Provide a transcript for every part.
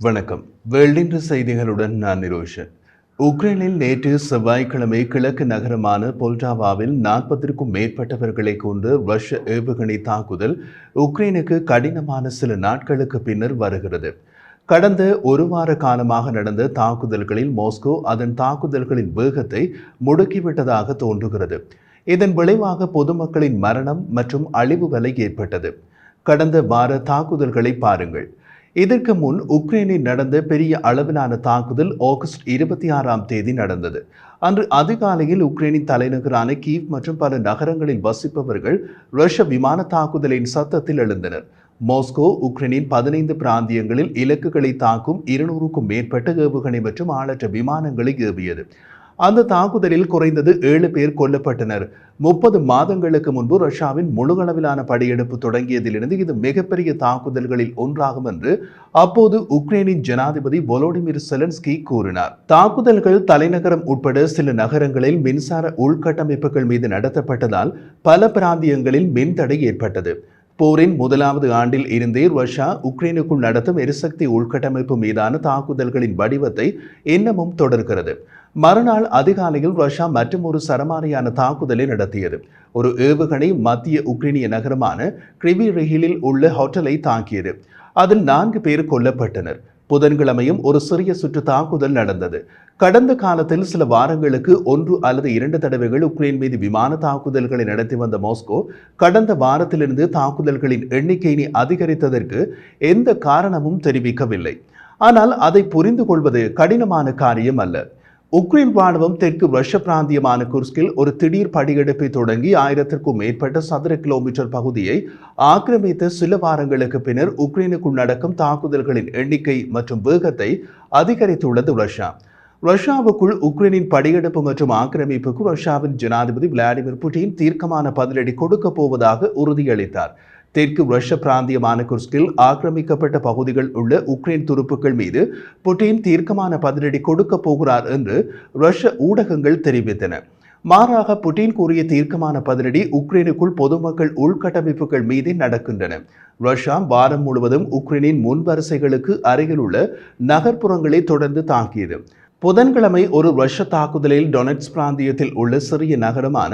வணக்கம். வேல்டின்ற செய்திகளுடன் நான் நிரோஷன். உக்ரைனில் நேற்று செவ்வாய்க்கிழமை கிழக்கு நகரமான போல்டாவாவில் நாற்பதற்கும் மேற்பட்டவர்களை கொண்டு ரஷ்ய ஏவுகணை தாக்குதல் உக்ரைனுக்கு கடினமான சில நாட்களுக்கு பின்னர் வருகிறது. கடந்த ஒரு வார காலமாக நடந்த தாக்குதல்களில் மாஸ்கோ அதன் தாக்குதல்களின் வேகத்தை முடுக்கிவிட்டதாக தோன்றுகிறது. இதன் விளைவாக பொதுமக்களின் மரணம் மற்றும் அழிவு ஏற்பட்டது. கடந்த வார தாக்குதல்களை பாருங்கள். இதற்கு முன் உக்ரைனில் நடந்த பெரிய அளவிலான தாக்குதல் ஆகஸ்ட் இருபத்தி ஆறாம் தேதி நடந்தது. அன்று அதிகாலையில் உக்ரைனின் தலைநகரான கீவ் மற்றும் பல நகரங்களில் வசிப்பவர்கள் ரஷ்ய விமான தாக்குதலின் சத்தத்தில் எழுந்தனர். மாஸ்கோ உக்ரைனின் பதினைந்து பிராந்தியங்களில் இலக்குகளை தாக்கும் இருநூறுக்கும் மேற்பட்ட ஏவுகணை மற்றும் ஆளற்ற விமானங்களை ஏவியது. அந்த தாக்குதலில் குறைந்தது ஏழு பேர் கொல்லப்பட்டனர். முப்பது மாதங்களுக்கு முன்பு ரஷ்யாவின் முழுகளவிலான படையெடுப்பு தொடங்கியதிலிருந்து இது மிகப்பெரிய தாக்குதல்களில் ஒன்றாகும் என்று அப்போது உக்ரைனின் ஜனாதிபதி volodymyr செலன்ஸ்கி கூறினார். தாக்குதல்கள் தலைநகரம் உட்பட சில நகரங்களில் மின்சார உள்கட்டமைப்புகள் மீது நடத்தப்பட்டதால் பல பிராந்தியங்களில் மின்தடை ஏற்பட்டது. போரின் முதலாவது ஆண்டில் இருந்தே ரஷ்யா உக்ரைனுக்குள் நடத்தும் எரிசக்தி உள்கட்டமைப்பு மீதான தாக்குதல்களின் வடிவத்தை இன்னமும் தொடர்கிறது. மறுநாள் அதிகாலையில் ரஷ்யா மற்றும் ஒரு சரமாரியான தாக்குதலை நடத்தியது. ஒரு ஏவுகணை மத்திய உக்ரைனிய நகரமான கிரிவி ரஹிலில் உள்ள ஹோட்டலை தாக்கியது. அதில் நான்கு பேர் கொல்லப்பட்டனர். புதன்கிழமையும் ஒரு சிறிய சுற்று தாக்குதல் நடந்தது. கடந்த காலத்தில் சில வாரங்களுக்கு ஒன்று அல்லது இரண்டு தடவைகள் உக்ரைன் மீது விமான தாக்குதல்களை நடத்தி வந்த மாஸ்கோ கடந்த வாரத்திலிருந்து தாக்குதல்களின் எண்ணிக்கையினை அதிகரித்ததற்கு எந்த காரணமும் தெரிவிக்கவில்லை. ஆனால் அதை புரிந்து கொள்வது கடினமான காரியம் அல்ல. உக்ரைன் ராணுவம் தெற்கு ரஷ்ய பிராந்தியமான குர்ஸ்கில் ஒரு திடீர் படியெடுப்பை தொடங்கி ஆயிரத்திற்கும் மேற்பட்ட சதுர கிலோமீட்டர் பகுதியை ஆக்கிரமித்த சில வாரங்களுக்கு பின்னர் உக்ரைனுக்குள் நடக்கும் தாக்குதல்களின் எண்ணிக்கை மற்றும் வேகத்தை அதிகரித்துள்ளது ரஷ்யா. ரஷ்யாவுக்குள் உக்ரைனின் படியெடுப்பு மற்றும் ஆக்கிரமிப்புக்கு ரஷ்யாவின் ஜனாதிபதி விளாடிமிர் புட்டின் தீர்க்கமான பதிலடி கொடுக்க போவதாக உறுதியளித்தார். தெற்கு ரஷ்ய பிராந்தியமான குர்ஸ்கில் ஆக்கிரமிக்கப்பட்ட பகுதிகள் உள்ள உக்ரைன் துருப்புக்கள் மீது புட்டின் தீர்க்கமான பதிலடி கொடுக்க போகிறார் என்று ரஷ்ய ஊடகங்கள் தெரிவித்தன. மாறாக புட்டின் கூறிய தீர்க்கமான பதிலடி உக்ரைனுக்குள் பொதுமக்கள் உள்கட்டமைப்புகள் மீது நடக்கின்றன. ரஷ்யா வாரம் முழுவதும் உக்ரைனின் முன்வரிசைகளுக்கு அருகில் உள்ள நகர்ப்புறங்களை தொடர்ந்து தாக்கியது. புதன்கிழமை ஒரு ரஷ்ய தாக்குதலில் டொனட்ஸ் பிராந்தியத்தில் உள்ள சிறிய நகரமான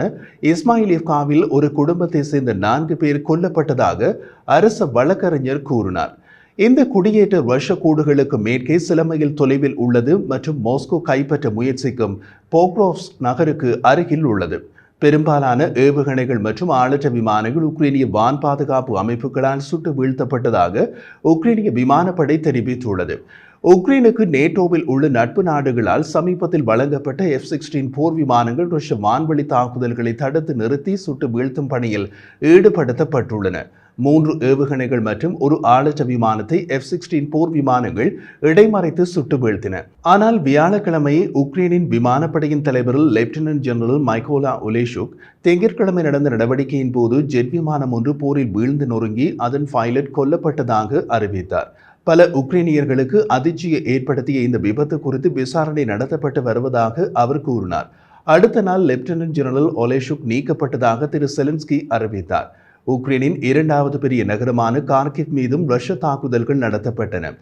இஸ்மாயிலிவ்காவில் ஒரு குடும்பத்தை சேர்ந்த நான்கு பேர் கொல்லப்பட்டதாக அரச வழக்கறிஞர் கூறினார். இந்த குடியேற்ற ரஷ்ய கூடுகளுக்கு மேற்கே சில மைல் தொலைவில் உள்ளது மற்றும் மாஸ்கோ கைப்பற்ற முயற்சிக்கும் போக்ரோவ்ஸ் நகருக்கு அருகில் உள்ளது. பெரும்பாலான ஏவுகணைகள் மற்றும் ஆளற்ற விமானங்கள் உக்ரைனிய வான் பாதுகாப்பு அமைப்புகளால் சுட்டு வீழ்த்தப்பட்டதாக உக்ரைனிய விமானப்படை தெரிவித்துள்ளது. உக்ரைனுக்கு நேட்டோவில் உள்ள நட்பு நாடுகளால் சமீபத்தில் வழங்கப்பட்ட எஃப் சிக்ஸ்டீன் போர் விமானங்கள் ரஷ்ய வான்வழி தாக்குதல்களை தடுத்து நிறுத்தி சுட்டு வீழ்த்தும் பணியில் ஈடுபடுத்தப்பட்டுள்ளன. மூன்று ஏவுகணைகள் மற்றும் ஒரு ஆளற்ற விமானத்தை எஃப் சிக்ஸ்டீன் போர் விமானங்கள் இடைமறைத்து சுட்டு வீழ்த்தின. ஆனால் வியாழக்கிழமை உக்ரைனின் விமானப்படையின் தலைவர் லெப்டினன்ட் ஜெனரல் மைக்கோலா ஒலேஷுக் திங்கட்கிழமை நடந்த நடவடிக்கையின் போது ஜெட் விமானம் ஒன்று போரில் வீழ்ந்து நொறுங்கி அதன் பைலட் கொல்லப்பட்டதாக அறிவித்தார். பல உக்ரைனியர்களுக்கு அதிர்ச்சியை ஏற்படுத்திய இந்த விபத்து குறித்து விசாரணை நடத்தப்பட்டு வருவதாக அவர் கூறினார். அடுத்த நாள் லெப்டினன்ட் ஜெனரல் ஒலேஷுக் நீக்கப்பட்டதாக திரு செலின்ஸ்கி அறிவித்தார். உக்ரைனின் இரண்டாவது பெரிய நகரமான கார்கிவ் மீதும் ரஷ்ய தாக்குதல்கள் நடத்தப்பட்டன.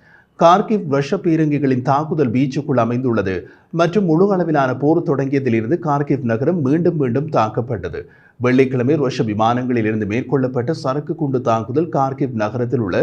கார்கிவ் ரஷ்ய பீரங்கிகளின் தாக்குதல் பீச்சுக்குள் அமைந்துள்ளது மற்றும் முழு அளவிலான போர் தொடங்கியதிலிருந்து கார்கிவ் நகரம் மீண்டும் மீண்டும் தாக்கப்பட்டது. வெள்ளிக்கிழமை ரஷ்ய விமானங்களில் இருந்து மேற்கொள்ளப்பட்ட சரக்கு குண்டு தாக்குதல் கார்கிவ் நகரத்தில் உள்ள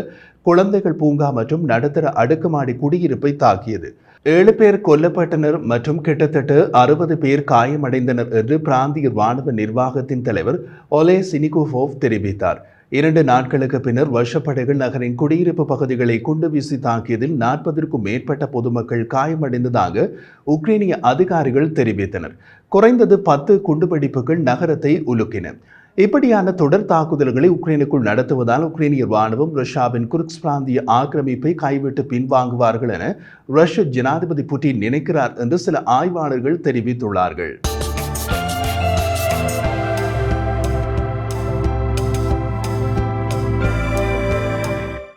குழந்தைகள் பூங்கா மற்றும் நடுத்தர அடுக்குமாடி குடியிருப்பை தாக்கியது. ஏழு பேர் கொல்லப்பட்டனர் மற்றும் கிட்டத்தட்ட அறுபது பேர் காயமடைந்தனர் என்று பிராந்திய ராணுவ நிர்வாகத்தின் தலைவர் ஒலே சினிகோஃபோவ் தெரிவித்தார். இரண்டு நாட்களுக்கு பின்னர் வருஷப்படைகள் நகரின் குடியிருப்பு பகுதிகளை குண்டு வீசி தாக்கியதில் நாற்பதற்கும் மேற்பட்ட பொதுமக்கள் காயமடைந்ததாக உக்ரைனிய அதிகாரிகள் தெரிவித்தனர். குறைந்தது பத்து குண்டுவெடிப்புகள் நகரத்தை உலுக்கின. இப்படியான தொடர் தாக்குதல்களை உக்ரைனுக்குள் நடத்துவதால் உக்ரைனிய ராணுவம் ரஷ்யாவின் குர்க்ஸ் பிராந்திய ஆக்கிரமிப்பை கைவிட்டு பின்வாங்குவார்கள் என ரஷ்ய ஜனாதிபதி புட்டின் நினைக்கிறார் என்று சில ஆய்வாளர்கள் தெரிவித்துள்ளார்கள்.